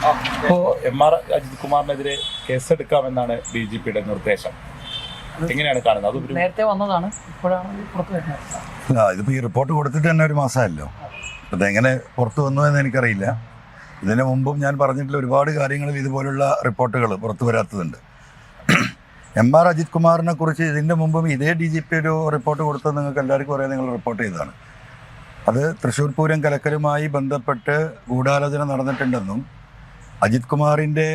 ഇപ്പോൾ M R Ajith കുമാറിനെതിരെ കേസെടുക്കാമെന്നാണ് ഡി ജി പിയുടെ നിർദ്ദേശം. എങ്ങനെയാണ് കാണുന്നത്? നേരത്തെ വന്നതാണ് ഇപ്പോഴാണ് പുറത്തു വരുന്നത്. അല്ല ഇതിപ്പോൾ ഈ റിപ്പോർട്ട് കൊടുത്തിട്ട് തന്നെ ഒരു മാസമല്ലോ അതെങ്ങനെ പുറത്തു വന്നു എന്ന് എനിക്കറിയില്ല. ഇതിനു മുമ്പും ഞാൻ പറഞ്ഞിട്ടുള്ള ഒരുപാട് കാര്യങ്ങളിൽ ഇതുപോലുള്ള റിപ്പോർട്ടുകൾ പുറത്തു വരാത്തതുണ്ട്. എം ആർ അജിത് കുമാറിനെ കുറിച്ച് ഇതിന്റെ മുമ്പും ഇതേ ഡി ജി പി ഒരു റിപ്പോർട്ട് കൊടുത്തത് നിങ്ങൾക്ക് എല്ലാവർക്കും അറിയാം നിങ്ങൾ റിപ്പോർട്ട് ചെയ്തതാണ്. അത് തൃശ്ശൂർ പൂരം കലക്കലുമായി ബന്ധപ്പെട്ട് ഗൂഢാലോചന നടന്നിട്ടുണ്ടെന്നും അജിത് കുമാറിന്റെ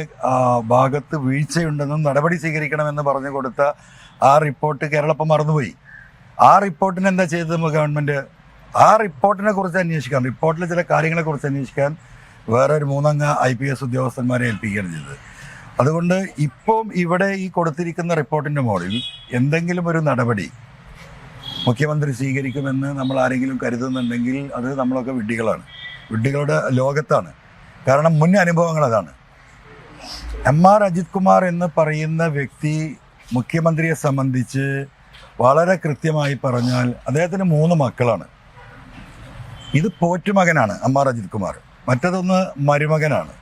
ഭാഗത്ത് വീഴ്ചയുണ്ടെന്നും നടപടി സ്വീകരിക്കണമെന്ന് പറഞ്ഞു കൊടുത്ത ആ റിപ്പോർട്ട് കേരളപ്പം മറന്നുപോയി. ആ റിപ്പോർട്ടിന് എന്താ ചെയ്തത് ഗവൺമെന്റ് ആ റിപ്പോർട്ടിനെ കുറിച്ച് അന്വേഷിക്കാൻ റിപ്പോർട്ടിലെ ചില കാര്യങ്ങളെക്കുറിച്ച് അന്വേഷിക്കാൻ വേറെ ഒരു മൂന്നംഗ ഐ പി എസ് ഉദ്യോഗസ്ഥന്മാരെ ഏൽപ്പിക്കുകയാണ് ചെയ്തത്. അതുകൊണ്ട് ഇപ്പം ഇവിടെ ഈ കൊടുത്തിരിക്കുന്ന റിപ്പോർട്ടിന്റെ മുകളിൽ എന്തെങ്കിലും ഒരു നടപടി മുഖ്യമന്ത്രി സ്വീകരിക്കുമെന്ന് നമ്മൾ ആരെങ്കിലും കരുതുന്നുണ്ടെങ്കിൽ അത് നമ്മളൊക്കെ വിഡ്ഢികളാണ്. വിഡ്ഢികളുടെ ലോകത്താണ്. കാരണം മുൻ അനുഭവങ്ങൾ അതാണ്. എം ആർ അജിത് കുമാർ എന്ന് പറയുന്ന വ്യക്തി മുഖ്യമന്ത്രിയെ സംബന്ധിച്ച് വളരെ കൃത്യമായി പറഞ്ഞാൽ അദ്ദേഹത്തിന് മൂന്ന് മക്കളാണ്. ഇത് പോറ്റുമകനാണ് എം ആർ അജിത് കുമാർ. മറ്റതൊന്ന് മരുമകനാണ്.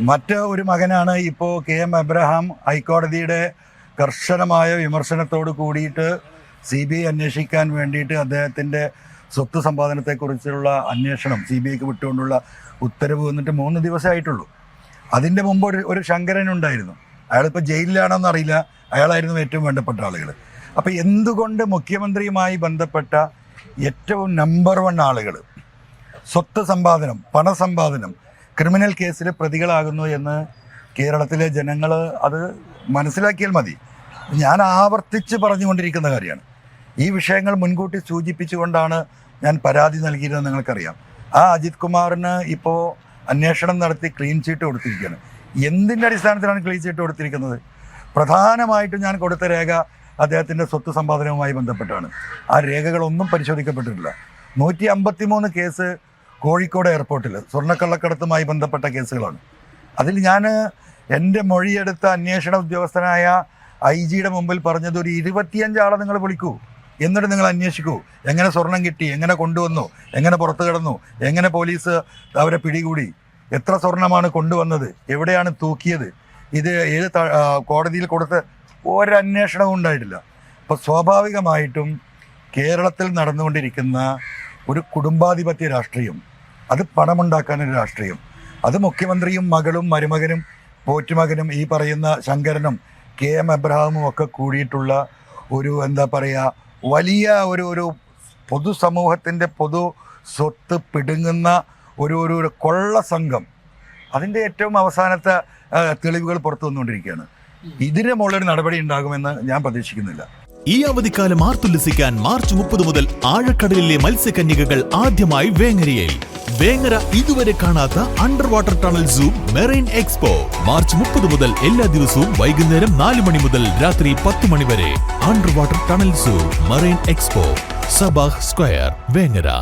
മറ്റ് ഒരു മകനാണ് ഇപ്പോൾ കെ എം എബ്രഹാം ഹൈക്കോടതിയുടെ കർശനമായ വിമർശനത്തോട് കൂടിയിട്ട് സി ബി ഐ അന്വേഷിക്കാൻ വേണ്ടിയിട്ട് അദ്ദേഹത്തിന്റെ സ്വത്ത് സമ്പാദനത്തെക്കുറിച്ചുള്ള അന്വേഷണം സി ബി ഐക്ക് വിട്ടുകൊണ്ടുള്ള ഉത്തരവ് വന്നിട്ട് മൂന്ന് ദിവസമായിട്ടുള്ളൂ അതിന്റെ മുമ്പ് ഒരു ഒരു ശങ്കരൻ ഉണ്ടായിരുന്നു. അയാളിപ്പോൾ ജയിലിലാണോന്ന് അറിയില്ല. അയാളായിരുന്നു ഏറ്റവും വേണ്ടപ്പെട്ട ആളുകൾ അപ്പോൾ എന്തുകൊണ്ട് മുഖ്യമന്ത്രിയുമായി ബന്ധപ്പെട്ട ഏറ്റവും നമ്പർ വൺ ആളുകൾ സ്വത്ത് സമ്പാദനം പണസമ്പാദനം ക്രിമിനൽ കേസിൽ പ്രതികളാകുന്നു എന്ന് കേരളത്തിലെ ജനങ്ങൾ അത് മനസ്സിലാക്കിയാൽ മതി. ഞാൻ ആവർത്തിച്ച് പറഞ്ഞുകൊണ്ടിരിക്കുന്ന കാര്യമാണ്. ഈ വിഷയങ്ങൾ മുൻകൂട്ടി സൂചിപ്പിച്ചുകൊണ്ടാണ് ഞാൻ പരാതി നൽകിയിരുന്നത് നിങ്ങൾക്കറിയാം. ആ അജിത് കുമാറിന് ഇപ്പോൾ അന്വേഷണം നടത്തി ക്ലീൻ ചീട്ട് കൊടുത്തിരിക്കുകയാണ്. എന്തിന്റെ അടിസ്ഥാനത്തിലാണ് ക്ലീൻ ചീട്ട് കൊടുത്തിരിക്കുന്നത്? പ്രധാനമായിട്ടും ഞാൻ കൊടുത്ത രേഖ അദ്ദേഹത്തിന്റെ സ്വത്ത് സമ്പാദനവുമായി ബന്ധപ്പെട്ടാണ്. ആ രേഖകളൊന്നും പരിശോധിക്കപ്പെട്ടിട്ടില്ല. നൂറ്റി അമ്പത്തി മൂന്ന് കേസ് കോഴിക്കോട് എയർപോർട്ടിൽ സ്വർണക്കള്ളക്കടത്തുമായി ബന്ധപ്പെട്ട കേസുകളാണ്. അതിൽ ഞാൻ എന്റെ മൊഴിയെടുത്ത അന്വേഷണ ഉദ്യോഗസ്ഥനായ ഐ ജിയുടെ മുമ്പിൽ പറഞ്ഞത് ഒരു ഇരുപത്തിയഞ്ചാളെ നിങ്ങൾ വിളിക്കൂ. എന്നിട്ട് നിങ്ങൾ അന്വേഷിക്കൂ. എങ്ങനെ സ്വർണം കിട്ടി? എങ്ങനെ കൊണ്ടുവന്നു? എങ്ങനെ പുറത്തു കിടന്നു? എങ്ങനെ പോലീസ് അവരെ പിടികൂടി? എത്ര സ്വർണമാണ് കൊണ്ടുവന്നത്? എവിടെയാണ് തൂക്കിയത്? ഇത് ഏത് കോടതിയിൽ കൊടുത്ത് ഒരന്വേഷണവും ഉണ്ടായിട്ടില്ല. അപ്പോൾ സ്വാഭാവികമായിട്ടും കേരളത്തിൽ നടന്നുകൊണ്ടിരിക്കുന്ന ഒരു കുടുംബാധിപത്യ രാഷ്ട്രീയം അത് പണമുണ്ടാക്കാനൊരു രാഷ്ട്രീയം അത് മുഖ്യമന്ത്രിയും മകളും മരുമകനും പോറ്റുമകനും ഈ പറയുന്ന ശങ്കരനും കെ എം എബ്രഹാമും ഒക്കെ കൂടിയിട്ടുള്ള ഒരു എന്താ പറയുക വലിയ ഒരു ഒരു പൊതുസമൂഹത്തിന്റെ പൊതു സ്വത്ത് പിടുങ്ങുന്ന ഒരു ഒരു ഒരു കൊള്ള സംഘം അതിന്റെ ഏറ്റവും അവസാനത്തെ തെളിവുകൾ പുറത്തു വന്നുകൊണ്ടിരിക്കുകയാണ്. ഇതിന് മുകളിലൊരു നടപടി ഉണ്ടാകുമെന്ന് ഞാൻ പ്രതീക്ഷിക്കുന്നില്ല. ഈ അവധിക്കാലം ആർത്തുല്ലസിക്കാൻ മാർച്ച് മുപ്പത് മുതൽ ആഴക്കടലിലെ മത്സ്യകന്യകകൾ ആദ്യമായി വേങ്ങരയിൽ. വേങ്ങര ഇതുവരെ കാണാത്ത under water tunnel zoo marine expo. March മുപ്പത് മുതൽ എല്ലാ ദിവസവും വൈകുന്നേരം നാല് മണി മുതൽ രാത്രി പത്ത് മണി വരെ under water tunnel zoo marine expo Sabah square Vengara.